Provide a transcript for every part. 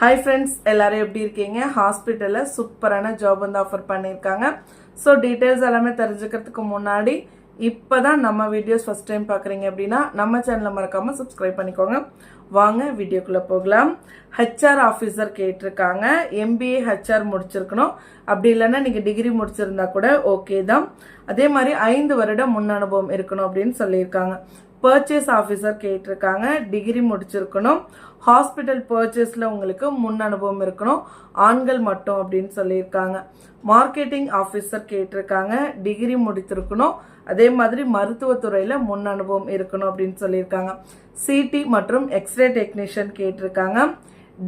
Hi friends எல்லாரும் எப்படி இருக்கீங்க? ஹாஸ்பிட்டலில் சூப்பரான ஜாப் வந்து ஆஃபர் பண்ணியிருக்காங்க. ஸோ டீட்டெயில்ஸ் எல்லாமே தெரிஞ்சுக்கிறதுக்கு முன்னாடி இப்போ தான் நம்ம வீடியோஸ் ஃபஸ்ட் டைம் பார்க்குறீங்க அப்படின்னா நம்ம சேனலை மறக்காமல் சப்ஸ்கிரைப் பண்ணிக்கோங்க. வாங்க வீடியோக்குள்ளே போகலாம். ஹெச்ஆர் ஆஃபீஸர் கேட்டிருக்காங்க. எம்பிஏ ஹெச்ஆர் முடிச்சிருக்கணும். அப்படி இல்லைன்னா நீங்கள் டிகிரி முடிச்சிருந்தா கூட ஓகே தான். அதே மாதிரி ஐந்து வருடம் முன் அனுபவம் இருக்கணும் அப்படின்னு சொல்லியிருக்காங்க. பர்ச்சேஸ் ஆஃபீஸர் கேட்டிருக்காங்க. டிகிரி முடிச்சிருக்கணும். ஹாஸ்பிட்டல் பர்ச்சேஸில் உங்களுக்கு முன் அனுபவம் இருக்கணும். ஆண்கள் மட்டும் அப்படின்னு சொல்லியிருக்காங்க. மார்க்கெட்டிங் ஆஃபீஸர் கேட்டிருக்காங்க. டிகிரி முடித்திருக்கணும். அதே மாதிரி மருத்துவத்துறையில் முன் அனுபவம் இருக்கணும் அப்படின்னு சொல்லியிருக்காங்க. சிடி மற்றும் எக்ஸ்ரே டெக்னீஷியன் கேட்டிருக்காங்க.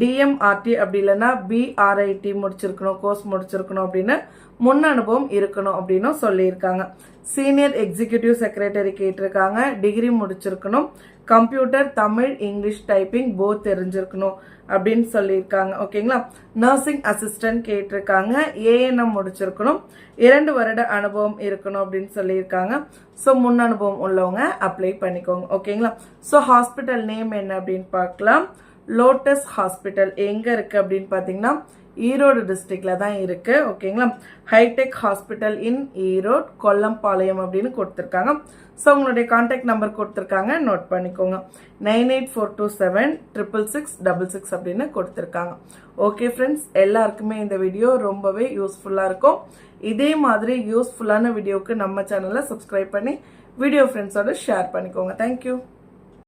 டிஎம்ஆர்டி அப்படி இல்லைன்னா பிஆர்ஐடி முடிச்சிருக்கணும் கோர்ஸ் முடிச்சிருக்கணும் அப்படின்னு முன் அனுபவம் இருக்கணும் அப்படின்னு சொல்லியிருக்காங்க. சீனியர் எக்ஸிக்யூட்டிவ் செக்ரட்டரி கேட்டிருக்காங்க டிகிரி முடிச்சிருக்கணும் computer Tamil English typing both தெரிஞ்சிருக்கணும் அப்படின்னு சொல்லியிருக்காங்க. ஓகேங்களா நர்சிங் அசிஸ்டன்ட் கேட்டிருக்காங்க ஏஎன்எம் முடிச்சிருக்கணும் இரண்டு வருட அனுபவம் இருக்கணும் அப்படின்னு சொல்லியிருக்காங்க. ஸோ முன் அனுபவம் உள்ளவங்க அப்ளை பண்ணிக்கோங்க. ஓகேங்களா ஸோ ஹாஸ்பிட்டல் நேம் என்ன அப்படின்னு பார்க்கலாம். லோட்டஸ் ஹாஸ்பிட்டல் எங்கே இருக்குது அப்படின்னு பார்த்தீங்கன்னா ஈரோடு டிஸ்ட்ரிக்டில் தான் இருக்குது ஓகேங்களா hitech hospital in Erode Kollampalayam அப்படின்னு கொடுத்துருக்காங்க. ஸோ உங்களுடைய கான்டாக்ட் நம்பர் கொடுத்துருக்காங்க நோட் பண்ணிக்கோங்க. Nine eight four two seven triple six double six அப்படின்னு கொடுத்துருக்காங்க. ஓகே ஃப்ரெண்ட்ஸ் எல்லாருக்குமே இந்த வீடியோ ரொம்பவே யூஸ்ஃபுல்லாக இருக்கும். இதே மாதிரி யூஸ்ஃபுல்லான வீடியோவுக்கு நம்ம சேனலை சப்ஸ்கிரைப் பண்ணி வீடியோ ஃப்ரெண்ட்ஸோட ஷேர் பண்ணிக்கோங்க. தேங்க்யூ